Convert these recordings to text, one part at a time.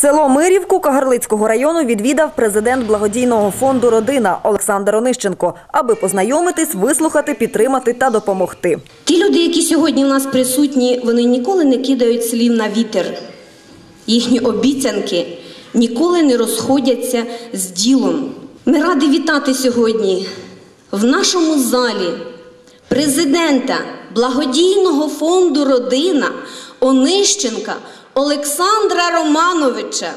Село Мирівку Кагарлицького району відвідав президент благодійного фонду Родина Олександр Онищенко, аби познайомитись, вислухати, підтримати та допомогти. Ті люди, які сьогодні в нас присутні, вони ніколи не кидають слів на вітер. Їхні обіцянки ніколи не розходяться з ділом. Ми раді вітати сьогодні в нашому залі президента благодійного фонду Родина Онищенка Олександра Романовича.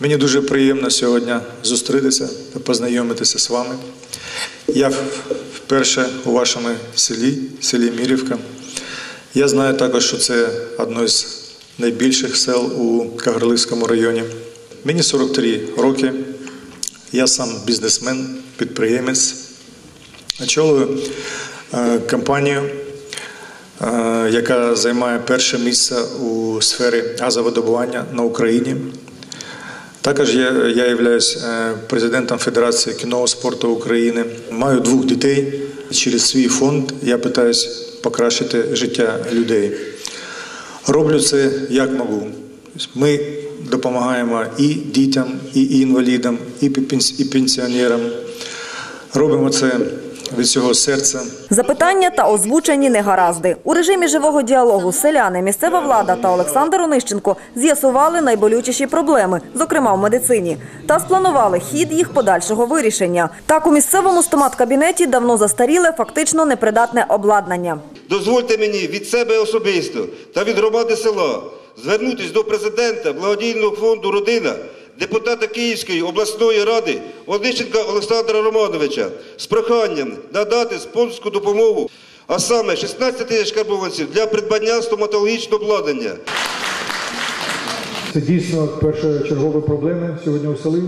Мені дуже приємно сьогодні зустрітися та познайомитися з вами. Я вперше у вашому селі, селі Мірівка. Я знаю також, що це одне з найбільших сел у Кагарлицькому районі. Мені 43 роки. Я сам бізнесмен, підприємець. Очолюю е, компанію, е, яка займає перше місце у сфері газовидобування на Україні. Також я, я являюсь е, президентом Федерації кінового спорту України. Маю двох дітей. Через свій фонд я намагаюся покращити життя людей. Роблю це як можу. Ми допомагаємо і дітям, і інвалідам, і пенс- пенсіонерам. Робимо це від цього серця. Запитання та озвучені негаразди. У режимі живого діалогу селяни, місцева влада та Олександр Онищенко з'ясували найболючіші проблеми, зокрема в медицині, та спланували хід їх подальшого вирішення. Так, у місцевому стомат-кабінеті давно застаріле, фактично непридатне обладнання. Дозвольте мені від себе особисто та від громади села звернутися до президента благодійного фонду Родина, депутата Київської обласної ради Онищенка Олександра Романовича з проханням надати спонсорську допомогу, а саме 16 тисяч карбованців для придбання стоматологічного обладнання. Це дійсно першочергові проблеми сьогодні у селі.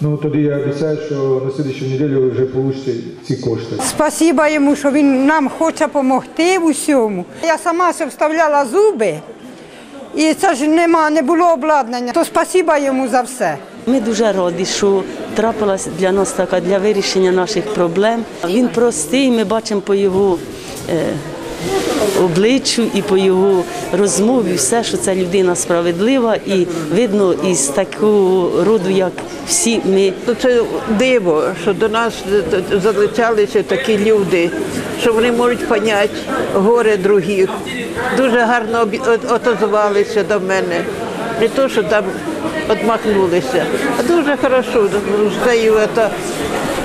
Ну тоді я обіцяю, що на слідчу неділю ви вже получите ці кошти. Спасіба йому, що він нам хоче допомогти в усьому. Я сама ще вставляла зуби, і це ж нема, не було обладнання. То спасіба йому за все. Ми дуже раді, що трапилась для нас така для вирішення наших проблем. Він простий, ми бачимо по його е, обличчю і по його розмові все, що ця людина справедлива, і видно із такого роду, як всі ми. То Це диво, що до нас залицялися такі люди, що вони можуть поняти горе других. Дуже гарно отозвалися до мене. Не то, що там відмахнулися, а дуже хорошо з ето,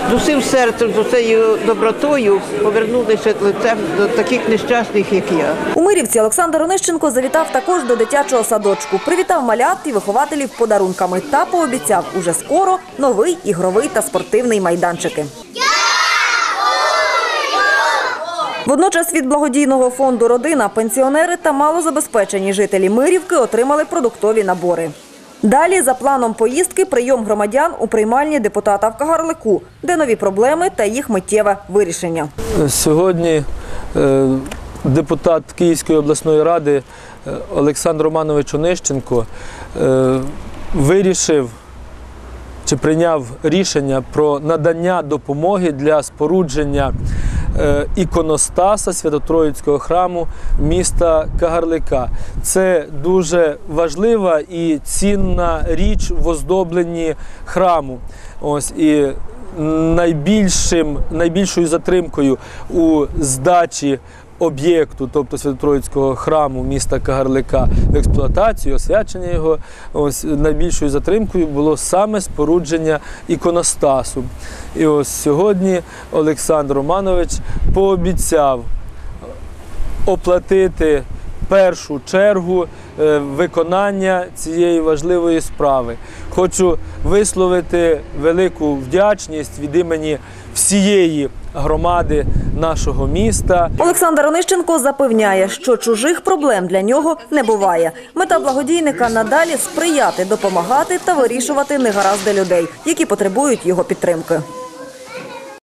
з усім серцем, з цією добротою повернулися лицем до таких нещасних, як я. У Мирівці Олександр Онищенко завітав також до дитячого садочку, привітав малят і вихователів подарунками та пообіцяв уже скоро новий ігровий та спортивний майданчики. Водночас від благодійного фонду Родина пенсіонери та малозабезпечені жителі Мирівки отримали продуктові набори. Далі, за планом поїздки, прийом громадян у приймальні депутата в Кагарлику, де нові проблеми та їх миттєве вирішення. Сьогодні е, депутат Київської обласної ради е, Олександр Романович Онищенко е, вирішив чи прийняв рішення про надання допомоги для спорудження іконостаса Свято-Троїцького храму міста Кагарлика. Це дуже важлива і цінна річ в оздобленні храму. Ось і найбільшим, найбільшою затримкою у здачі об'єкту, тобто Свято-Троїцького храму міста Кагарлика в експлуатацію, освячення його, ось найбільшою затримкою було саме спорудження іконостасу. І ось сьогодні Олександр Романович пообіцяв оплатити першу чергу е, виконання цієї важливої справи. Хочу висловити велику вдячність від імені всієї громади нашого міста. Олександр Онищенко запевняє, що чужих проблем для нього не буває. Мета благодійника надалі сприяти, допомагати та вирішувати негаразди людей, які потребують його підтримки.